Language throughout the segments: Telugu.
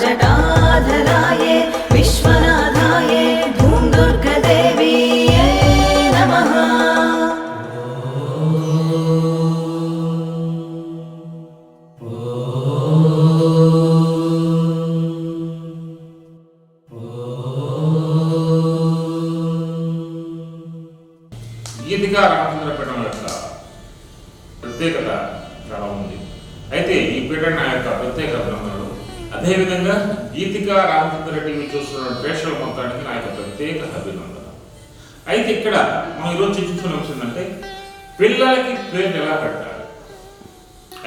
जटाधराय विश्वनाथाय धूमदुर्गदेवीयै नमः గీతికా రామచంద్ర పీఠం యొక్క ప్రత్యేకత చాలా ఉంది అయితే ఈ పీఠం యొక్క ప్రత్యేక బ్రహ్మలు అదేవిధంగా గీతికా రామచంద్ర టీవీ చూస్తున్న పేషల మొత్తానికి నా యొక్క ప్రత్యేక అభినందన. అయితే ఇక్కడ మనం ఈరోజు చర్చించుకున్న అంశం ఏంటంటే పిల్లలకి పేర్లు ఎలా పెట్టాలి?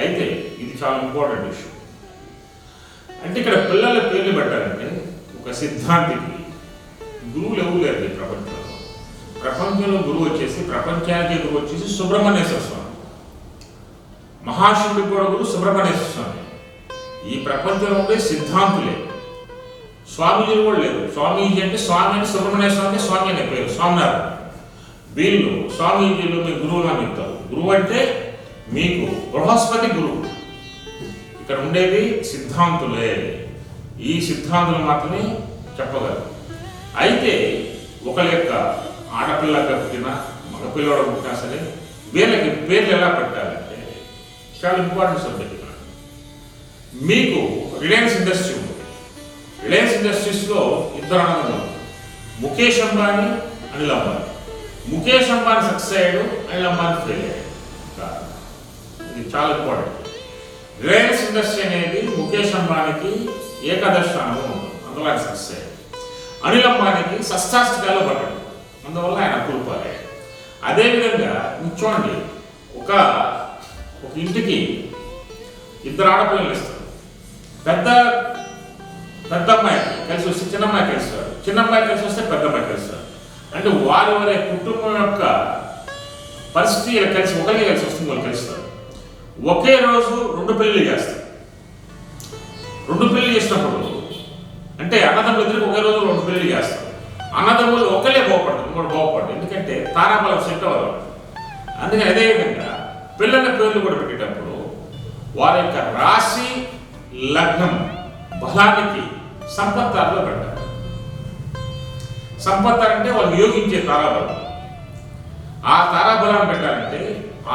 అయితే ఇది చాలా ఇంపార్టెంట్ ఇష్యూ. అంటే ఇక్కడ పిల్లల పేర్లు పెట్టాలంటే ఒక సిద్ధాంతికి గురువులు ఎవరు లేరు ఈ ప్రపంచంలో. ప్రపంచంలో గురువు వచ్చేసి ప్రపంచానికి గురువు వచ్చేసి సుబ్రహ్మణ్యేశ్వర స్వామి. మహాశివుడికి కూడా గురువు సుబ్రహ్మణ్యేశ్వర స్వామి. ఈ ప్రపంచంలో ఉండే సిద్ధాంతులే. స్వామీజీలు కూడా లేరు. స్వామీజీ అంటే స్వామి అంటే సుబ్రహ్మణ్య స్వామి స్వామి అనే పేరు స్వామినారాయణ వీళ్ళు స్వామీజీలు మీ గురువులు అని చెప్తారు. గురువు అంటే మీకు బృహస్పతి గురువు. ఇక్కడ ఉండేది సిద్ధాంతులే. ఈ సిద్ధాంతులు మాత్రమే చెప్పగలరు. అయితే ఒకరి యొక్క ఆడపిల్లగా పుట్టిన మగపిల్లవాడు పుట్టినా సరే వీళ్ళకి పేర్లు ఎలా పెట్టాలంటే చాలా ఇంపార్టెంట్ సబ్జెక్ట్. మీకు రిలయన్స్ ఇండస్ట్రీ ఉంది. రిలయన్స్ ఇండస్ట్రీస్లో ఇద్దరు అన్నదమ్ములు ముఖేష్ అంబానీ అనిల్ అంబానీ. ముఖేష్ అంబానీ సక్సెస్ అయ్యాడు అనిల్ అంబానీ ఫెయిల్ అయ్యాడు. ఇది చాలా ఇంపార్టెంట్ రిలయన్స్ ఇండస్ట్రీ అనేది ముఖేష్ అంబానీకి ఏకాదశ అనుభవం ఉంది అందువల్ల ఆయన సక్సెస్ అయ్యాడు. అనిల్ అంబానీకి షష్టాష్టకాలు పడ్డాడు. అందువల్ల ఆయన కూలిపోయాడు అదేవిధంగా చూడండి ఒక ఒక ఇంటికి ఇద్దరు ఆడపిల్లలు ఇస్తారు. పెద్ద పెద్ద అమ్మాయి కలిసి వస్తే చిన్న అమ్మాయి కలుస్తారు చిన్న అమ్మాయి కలిసి వస్తే పెద్ద అమ్మాయి కలుస్తారు అంటే వారి వారి కుటుంబం యొక్క పరిస్థితి కలిసి ఒకరికి కలిసి వస్తుంది వాళ్ళు కలుస్తారు. ఒకే రోజు రెండు పెళ్ళి చేస్తారు. రెండు పెళ్ళి చేసినప్పుడు అంటే అన్నదమ్ములు ఇద్దరికి ఒకే రోజు రెండు పెళ్ళి చేస్తారు. అన్నదమ్ములు ఒకరే బాగుపడదు ఇంకోటి బాగుపడదు ఎందుకంటే తారాబలం సెట్ అవ్వాలి అందుకని అదేవిధంగా పిల్లల పేర్లు కూడా పెట్టేటప్పుడు వారి యొక్క రాశి లగ్నం బలానికి సంపత్తారులో పెట్టాలి సంపత్త అంటే వాళ్ళు యోగించే తారాబలం. ఆ తారాబలాన్ని పెట్టాలంటే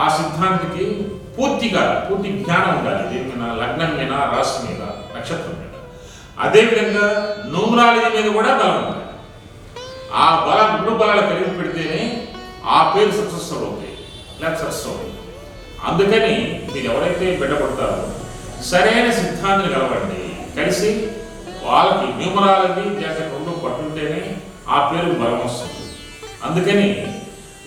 ఆ సిద్ధాంతికి పూర్తిగా పూర్తి జ్ఞానం ఉండాలి. దేని మీద లగ్నం మీద రాశి మీద నక్షత్రం మీద అదేవిధంగా న్యూమరాలజీ మీద కూడా బలం ఉండాలి. ఆ బల రెండు బలాలు కలిగి పెడితేనే ఆ పేరు సక్సెస్ అవుతాయి లేదా సక్సెస్ అవుతుంది. అందుకని మీరు ఎవరైతే బిడ్డపడతారో సరైన సిద్ధాంతం కలవండి కలిసి వాళ్ళకి న్యూమరాలజీ జాతక రెండు పట్టుంటేనే ఆ పేరు బలం వస్తుంది. అందుకని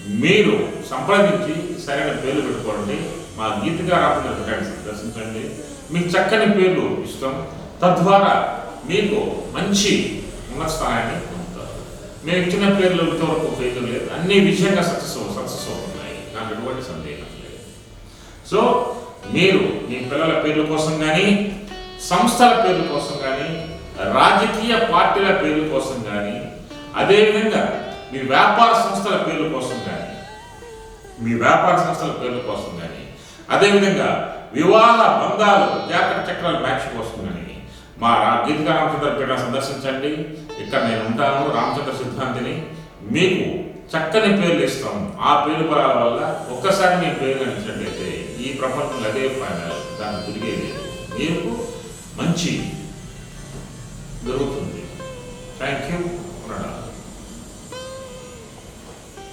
మీరు సంప్రదించి సరైన పేర్లు పెట్టుకోండి. మా గీతగా రాకుండా దర్శించండి. మీకు చక్కని పేర్లు ఇష్టం తద్వారా మీకు మంచి ఉన్నత స్థానాన్ని పొందుతారు. మేము ఇచ్చిన పేర్లు ఇంతవరకు ఫెయిల్ లేదు. అన్ని విషయంగా సక్సెస్ సక్సెస్ అవుతున్నాయి. నాకు ఎటువంటి సందేహం లేదు. సో మీరు మీ పిల్లల పేర్ల కోసం కానీ సంస్థల పేర్ల కోసం కానీ రాజకీయ పార్టీల పేర్ల కోసం కానీ అదేవిధంగా మీ వ్యాపార సంస్థల పేర్ల కోసం కానీ మీ వ్యాపార సంస్థల పేర్ల కోసం కానీ అదేవిధంగా వివాహ బంధాలు జాతర చక్రాల మ్యాచ్ కోసం కానీ మా రా- గీతికా రామచంద్ర పీఠ సందర్శించండి. ఇక్కడ నేను ఉంటాను రామచంద్ర సిద్ధాంతిని. మీకు చక్కని పేర్లు ఇస్తాము. ఆ పేరు బలాల వల్ల ఒక్కసారి మీ పేరు అనిచినట్లయితే ఈ ప్రపంచంలో అదే ఫైనల్ దాన్ని తిరిగేది. మీకు మంచి